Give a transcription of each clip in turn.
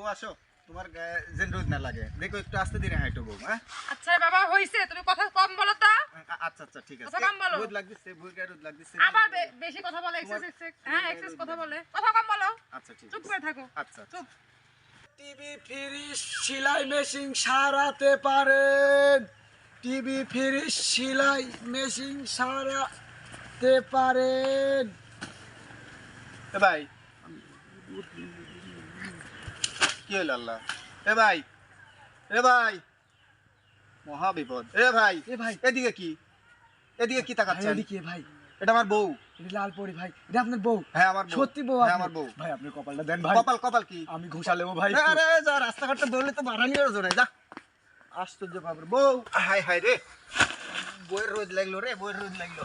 বউ আসো তোমার গায়ে যেন রোদ না লাগে। দেখো একটু আস্তে দিনে হাইটো বউ হ্যাঁ? আচ্ছা বাবা হইছে। তুমি কথা কম বলো তো। আচ্ছা আচ্ছা ঠিক আছে। আচ্ছা, কাম বলো। রোদ লাগতেছে বউর গায়ে রোদ লাগতেছে। আবার বেশি কথা বলে এক্সেস হ্যাঁ এক্সেস কথা বলে। কথা কম বলো। আচ্ছা ঠিক চুপ করে থাকো। আচ্ছা চুপ। টিভি ফ্রিজ সেলাই মেশিন সারাতে পারেন। টিভি ফ্রিজ সেলাই মেশিন সারাতে পারেন। ভাই কি হইল আল্লাহ। এ ভাই এ ভাই। মহা বিপদ এ ভাই এ ভাই। এদিকে কি? এদিকে কি তাকাচ্ছেন? এদিকে ভাই। এটা আমার বউ। এটা লাল পরি ভাই। এটা আপনার বউ। হ্যাঁ আমার বউ। সত্যি বউ হ্যাঁ আমার বউ। ভাই আপনি কপালটা দেন ভাই। কপাল কপাল কি? আমি ঘুষা লেবো ভাই আরে যা রাস্তাঘাটটা দৌড়লে তো বাড়ানি আর জোরে যা। আশ্চর্য পাবে বউ। হাই হাই রে। বইয়ের রোদ লাগল রে বইয়ের রোদ লাগল।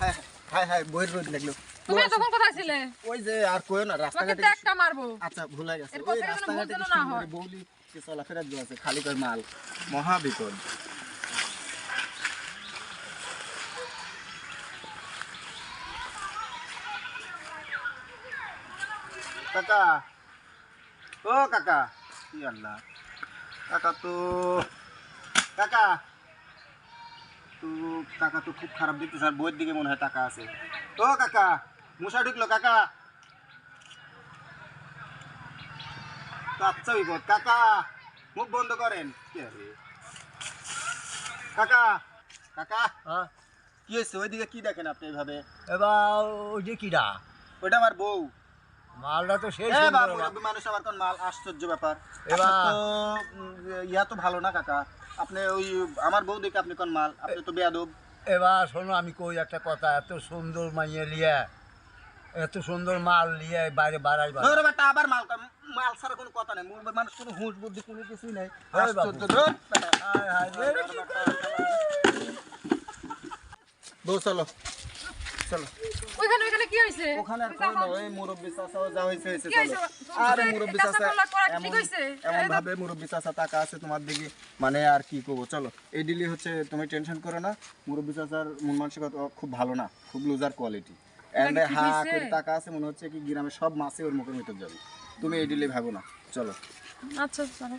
হাই হাই হাই বইয়ের রোদ লাগল। তুমি তখন কোথায় ছিলে? ওই যে আর কইও না রাস্তাঘাটে একটা মারবো। আচ্ছা ভুলে গেছে। ওই রাস্তাঘাটে না হয়। বৌলি সে চলাফেরা যে আছে খালি করে মাল। মহা বিপদ। কাকা। ও কাকা। কি আল্লাহ। কাকা তো কাকা। তো কাকা তো খুব খারাপ দিতে স্যার বইয়ের দিকে মনে হয় টাকা আছে। ও কাকা মশা ঢুকলো কাকা। আচ্ছা বিপদ কাকা মুখ বন্ধ করেন? কাকা কাকা হ্যাঁ? কি হয়েছে? ওইদিকে কি দেখেন আপনি এইভাবে এবার ওই যে কিরা ওইটা আমার বউ। মালটা তো সেই। মুরব্বি মানুষ আবার কোন মাল আশ্চর্য ব্যাপার। তো ইয়া তো ভালো না কাকা। আপনি ওই আমার বউ দেখে আপনি কোন মাল? আপনি তো বেয়াদব। এবার শোনো আমি কই একটা কথা এত সুন্দর মাইয়ে লিয়ে এত সুন্দর মাল লিয়ে বাইরে বাড়াই ধরো বেটা আবার মাল মাল ছাড়া কোনো কথা নেই। মানুষ কোনো হুঁশ বুদ্ধি কোনো কিছুই নেই। বউ চলো। চলো। ওইখানে ওইখানে কি হইছে ওখানে আর কোনো ওই মুরব্বি চাচাও যা চলো। তুমি আরে মুরব্বি চাচা ঠিক এমন এমন ভাবে মুরব্বি চাচা টাকা আছে তোমার দিকে মানে আর কি করব? চলো এই ডিলি হচ্ছে তুমি টেনশন করো না মুরব্বি চাচার মন মানসিকতা খুব ভালো না খুব লুজার কোয়ালিটি এন্ড হা করে টাকা আছে মনে হচ্ছে কি গ্রামে সব মাছে ওর মুখের ভিতর যাবে। তুমি এই ডিলি ভাবো না চলো। আচ্ছা চলো।